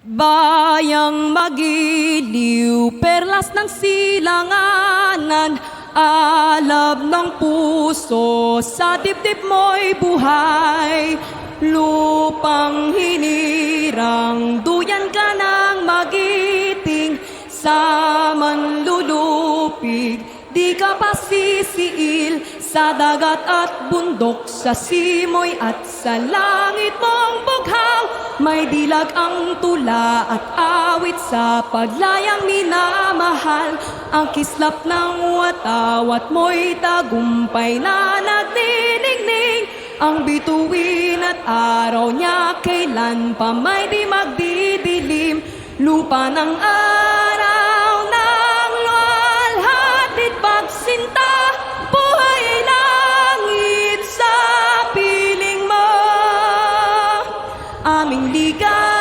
Bayang magiliw, perlas ng silanganan, alab ng puso, sa dibdib mo'y buhay. Lupang hinirang, duyan ka ng magiting, sa manlulupig, di ka pa sisiil, sa dagat at bundok, sa simoy at sa langit mong may dilag ang tula at awit sa paglayang minamahal, ang kislap ng watawat mo'y tagumpay na nagniningning, ang bituin at araw niya kailan pa may di magdidilim, lupa ng Mình.